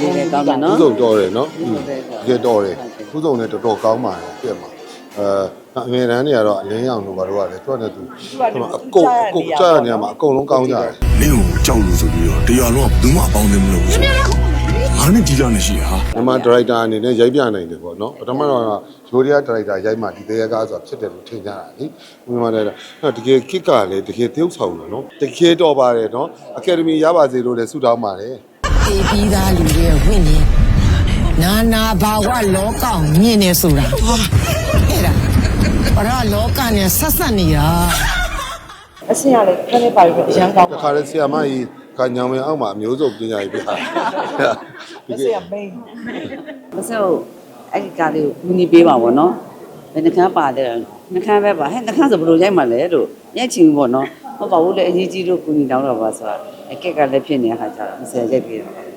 လေးလည်းကောင်းတယ်နော်ခုစုံတော်တယ်နော်ဟုတ်တယ်တကယ်တော်တယ်ခုစုံလည်းတော်တော်ကောင်းပါတယ်ပြည့်မှာအဲအငယ်တန်းတွေကတော့အလင်းရောင်တို့ဘာလို့ကလဲသူကလည်းသူအကုန်အကုန်ကြားရနေရမှာအကုန်လုံးကောင်းကြတယ်မင်းကိုကြောက်လို့ဆိုပြီးတော့တရားလုံးကဘယ်သူမှအပေါင်းအသင်းမလုပ်ဘူးဆိုငါနဲ့ကြီးကြနေရှိဟာမြန်မာဒါရိုက်တာအနေနဲ့ရိုက်ပြနိုင်တယ်ပေါ့နော်ပထမတော့ရိုးရီးယားဒါရိုက်တာရိုက်မှဒီတရားကားဆိုတာဖြစ်တယ်လို့ထင်ကြတာလေမြန်မာဒါရိုက်တာတကယ်ကစ်ကလည်းတကယ်တယောက်ဆောင်တယ်နော်တကယ်တော်ပါတယ်နော်အကယ်ဒမီရပါစေလို့လည်းဆုတောင်းပါတယ် အေးပြီးသားလူတွေဝင့်နေနာနာဘာဝလောကကိုမြင်နေဆိုတာအဲ့ဒါပရလောကနဲ့ဆက်ဆက်နေတာအဆင်ရလေခဏပါပြီးအရန်ကောင်းတခါလေဆီယာမကြီးကညောင်မင်းအောက်မှာအမျိုးစုံပညာရေးပြတာအဆင်ရမိန်မဆောအဲ့ဒီကားလေးကိုကူညီပေးပါဗောနော်ဘယ်နှခမ်းပါတယ်နှခမ်းပဲပါဟဲ့နှခမ်းဆိုဘယ်လိုရိုက်မှလဲလို့ညက်ချင်ဘူးဗောနော်ဟုတ်ပါဘူးလေအရေးကြီးလို့ကူညီတောင်းတော့ပါဆိုတာ အကက်ကလည်းဖြစ်နေတဲ့ခါကျတော့မဆယ်ရိုက်ပေးတော့အဲ့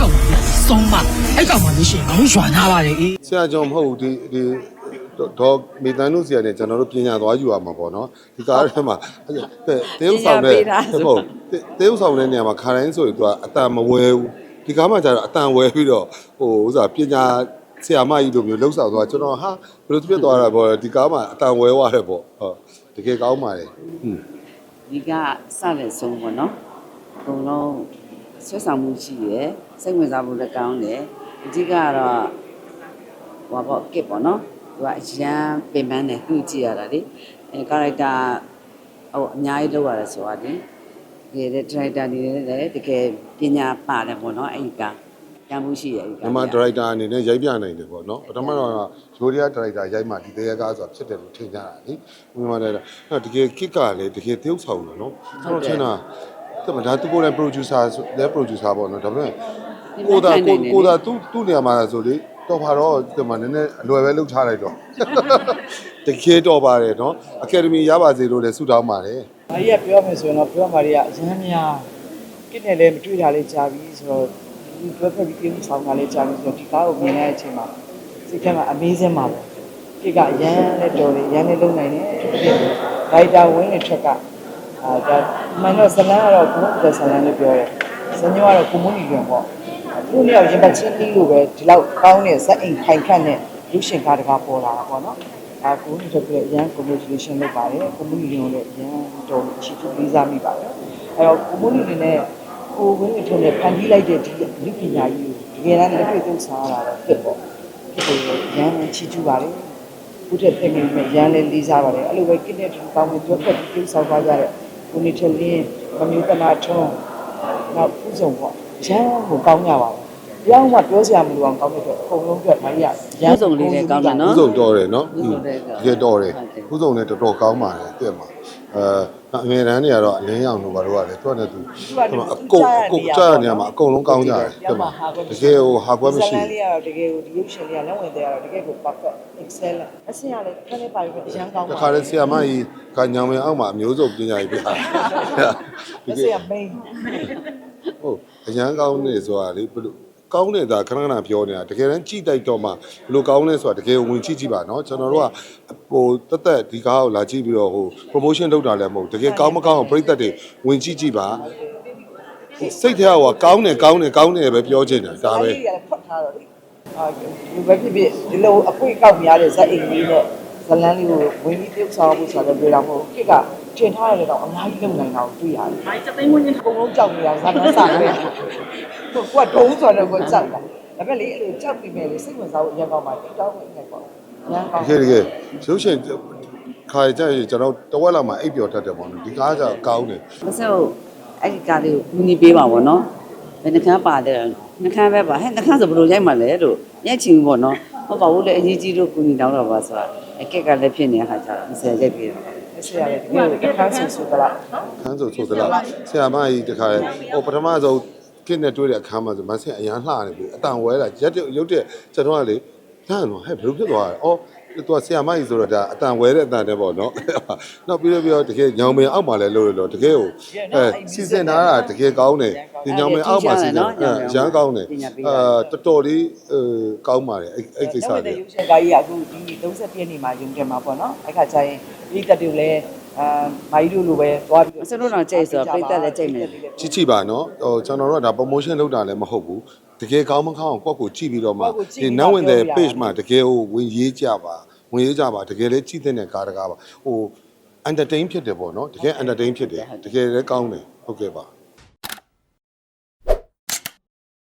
ကောင်ဆုံးမအဲ့ကောင်မှလို့ရှိရင်ခေါင်းရွာနာပါတယ်အေးဆရာကျော်မဟုတ်ဘူးဒီဒီတော့မေတန်တို့ဆရာနဲ့ကျွန်တော်တို့ပညာသွားယူရမှာပေါ့နော်ဒီကားထဲမှာတေးဥဆောင်တဲ့ဟုတ်တေးဥဆောင်တဲ့နေရာမှာခါတိုင်းဆိုရင်သူကအတန်မဝဲဘူးဒီကားမှာကျတော့အတန်ဝဲပြီးတော့ဟိုဥစားပညာဆရာမကြီးလိုမျိုးလှုပ်ဆောင်သွားကျွန်တော်ဟာဘယ်လိုဖြစ်သွားတာပေါ့ဒီကားမှာအတန်ဝဲသွားတယ်ပေါ့ဟုတ် တကယ်ကောင်းပါတယ်ဟွန်းဒီကစတဲ့ဆုံးပေါ့နော်အကုန်လုံးဆွဲဆောင်မှုရှိရယ်စိတ်ဝင်စားမှုလည်းကောင်းတယ်အဓိကကတော့ဟိုပေါ့ကစ်ပေါ့နော်သူကအရန်ပင်ပန်းတယ်သူကြည့်ရတာလေအဲကာရိုက်တာဟိုအများကြီးလောက်ရတယ်ဆိုတာလေဒီတဲ့ဒရိုက်တာနေလည်းတကယ်ပညာပါတယ်ပေါ့နော်အဲ့ဒီက တန်မှုရှိရယ်အဲ့ဒီကမြန်မာဒါရိုက်တာအနေနဲ့ရိုက်ပြနိုင်တယ်ပေါ့နော်ပထမတော့ရိုးရီးယားဒါရိုက်တာရိုက်မှဒီတရားကားဆိုတာဖြစ်တယ်လို့ထင်ကြတာလေမြန်မာဒါရိုက်တာတကယ်ကစ်ကလည်းတကယ်တယောက်ဆောင်တယ်နော်ကျွန်တော်ထင်တာတမဒါသူကိုယ်တိုင် producer လည်း producer ပေါ့နော်ဒါပေမဲ့ကိုသာကိုကိုသာသူ့သူ့နေရာမှာဆိုလေတော့ဘာတော့ဒီမှာနည်းနည်းအလွယ်ပဲလှုပ်ချလိုက်တော့တကယ်တော့ပါတယ်နော်အကယ်ဒမီရပါစေလို့လည်းဆုတောင်းပါတယ်။မာရီကပြောမယ်ဆိုရင်တော့ပြောမာရီကအရန်များကိနဲ့လည်းမတွေ့တာလေးကြာပြီဆိုတော့ ဒီတွဲဖက်ပြီးပြင်ဆောင်တာလေးကြာပြီဆိုတော့ဒီကားကိုမြင်တဲ့အချိန်မှာစိတ်ထဲမှာ amazing ပါပဲ။ကိကအရန်လည်းတော်တယ်ရန်လည်းလုံနိုင်တယ်။ဒိုက်တာဝင်းနဲ့ထက်ကအာဒါမန်တော့ဇလန်ကတော့ဘုန်းတော်ဇလန်လို့ပြောတယ်။ဇညောကတော့ကွန်မြူနီတွင်ပေါ့။သူ့နှစ်ယောက်ရင်ပတ်ချင်းပြီးလို့ပဲဒီလောက်ကောင်းတဲ့ဇက်အိမ်ခိုင်ခန့်တဲ့လူရှင်ကားတကားပေါ်လာတာပေါ့နော်။အာကိုယ်တို့ပြရန် communication လုပ်ပါတယ် community ကိုလည်းရန်တော်ချီထူလေးစားမိပါတယ်အဲတော့ community နဲ့ ကိုယ်ဝင်းထုံးနဲ့ဖန်တီးလိုက်တဲ့ဒီလူပညာကြီးကိုတကယ်တမ်းလက်တွေ့သုံးဆောင်ရတာတော့ဖြစ်ပေါ့ဖြစ်တယ်ရန်ချီထူပါတယ်ဘုဒ္ဓသင်္ကေတနဲ့ရန်လည်းလေးစားပါတယ်အဲ့လိုပဲကိနဲ့တူကောင်းမှုပြောဖက်ပြီးဆောင်သွားကြတဲ့ကိုနေထလင်းကမျိုးတနာထုံးနောက်ပူဇုံပေါ့ရန်ကိုကောင်းကြပါဘူးပြောင်းမှပြောစရာမလိုအောင်ကောင်းတဲ့အတွက်အကုန်လုံးအတွက်မာရီကရန်စုံလေးလည်းကောင်းတယ်နော်ခုစုံတော်တယ်နော်ခုစုံလည်းကောင်းတကယ်တော်တယ်ဟုတ်တယ်ခုစုံလည်းတော်တော်ကောင်းပါတယ်တဲ့မှာ အဲအငယ်တန်းတွေကတော့အလင်းရောင်တို့ဘာလို့ကလဲသူကလည်းသူအကုန်အကုန်ကြားရနေရမှာအကုန်လုံးကောင်းကြတယ်တဲ့မှာတကယ်ဟိုဟာကွက်မရှိဇလန်လေးကတော့တကယ်ကိုဒီရုပ်ရှင်လေးကလက်ဝင်သေးရတော့တကယ်ကို perfect excellent အဆင်ရလေခဏလေးပါပြီးအရန်ကောင်းတပါခါလေဆီယာမကြီးကညောင်မင်းအောက်မှာအမျိုးစုံပညာရေးပြတာအဆင်ရ main ဟုတ်အရန်ကောင်းနေဆိုတာလေဘယ်လို ကောင်းတယ်သာခဏခဏပြောနေတာတကယ်တမ်းကြည့်တိုက်တော့မှဘလို့ကောင်းလဲဆိုတာတကယ်ဝင်ကြည့်ကြည့်ပါနော်ကျွန်တော်တို့ကဟိုတက်တက်ဒီကားကိုလာကြည့်ပြီးတော့ဟို promotion လုပ်တာလည်းမဟုတ်တကယ်ကောင်းမကောင်းပြိသက်တွေဝင်ကြည့်ကြည့်ပါစိတ်ထဲကကောင်းတယ်ကောင်းတယ်ကောင်းတယ်ပဲပြောချင်တယ်ဒါပဲဖွက်ထားတော့လေအာဒီဘက်ဖြစ်ဖြစ်ဒီလိုအခွင့်အောက်များတဲ့ဇက်အိမ်ကြီးနဲ့ဇလန်းလေးကိုဝင်ပြီးပြုတ်ဆောင်ဖို့ဆိုတော့ပြောတာမဟုတ်ကိက ကတင်ထားရတဲ့တော့အများကြီးလုံနိုင်တာကိုတွေ့ရတယ်။အဲစသိန်းဝင်းချင်းအကုန်လုံးကြောက်နေတာဇာတ်မစားဘူး။ကိုကဒုံးဆိုတော့ကိုကြောက်တာ။ဒါပေမဲ့လေအဲ့လိုကြောက်ပြီးမဲ့လေစိတ်ဝင်စားဖို့အရင်ကောင်းပါတိတောင်းဝင်နေပေါ့။ရန်ကောင်းတကယ်တကယ်ရုပ်ရှင်ခါကြရင်ကျွန်တော်တဝက်လောက်မှအိပ်ပျော်တတ်တယ်ပေါ့နော်ဒီကားကြောင့်ကောင်းတယ်မဆောအဲ့ဒီကားလေးကိုကူညီပေးပါဗောနော်ဘယ်နှခမ်းပါတယ်နှခမ်းပဲပါဟဲ့နှခမ်းဆိုဘယ်လိုရိုက်မှလဲလို့ညက်ချင်ဘူးဗောနော်ဟုတ်ပါဘူးလေအရေးကြီးလို့ကူညီတောင်းတော့ပါဆိုတာအကက်ကလည်းဖြစ်နေတဲ့ခါကျတော့မဆယ်ရိုက်ပေးတော့။အ ဆင်ရလေဒီလိုတစ်ခါဆူဆူကလားခန်းဆိုဆိုသလားဆရာမကြီးတခါလေဟိုပထမဆုံးကင်းနဲ့တွေ့တဲ့အခန်းမှာဆိုမဆင်အရန်လှနေပြီအတန်ဝဲလာရက်တဲ့ရုပ်တဲ့ကျွန်တော်ကလေလှန်တော့ဟဲ့ဘယ်လိုဖြစ်သွားလဲအော် သူကဆရာမကြီးဆိုတော့ဒါအတန်ဝဲတဲ့အတန်တည်းပေါ့နော်နောက်ပြီးတော့ပြီးတော့တကယ်ညောင်မင်းအောက်မှာလဲလို့လို့တကယ်ကိုအဲစီစဉ်ထားတာတကယ်ကောင်းတယ်ဒီညောင်မင်းအောက်မှာစီစဉ်ရန်ကောင်းတယ်အာတော်တော်လေးအဲကောင်းပါတယ်အဲ့အဲ့ကိစ္စ။တွေရုပ်ရှင်ကားကြီးကအခုဒီ30ပြည့်နေ့မှာယုံတယ်မှာပေါ့နော်။အဲ့ခါကျရင်ဒီတက်တူလည်း အာမိုင်းတို့လိုပဲသွားပြီးအစတို့တော့ကြိတ်ဆိုတော့ပြိတက်လည်းကြိတ်မယ်ကြည့်ကြည့်ပါနော်ဟိုကျွန်တော်တို့ကဒါ promotion လုပ်တာလည်းမဟုတ်ဘူးတကယ်ကောင်းမကောင်းကိုယ့်ကိုကြည့်ပြီးတော့မှဒီနောက်ဝင်တဲ့ page မှာတကယ်ဟိုဝင်ရေးကြပါဝင်ရေးကြပါတကယ်လည်းကြည့်တဲ့ကားတကားပါဟို entertain ဖြစ်တယ်ပေါ့နော်တကယ် entertain ဖြစ်တယ်တကယ်လည်းကောင်းတယ်ဟုတ်ကဲ့ပါ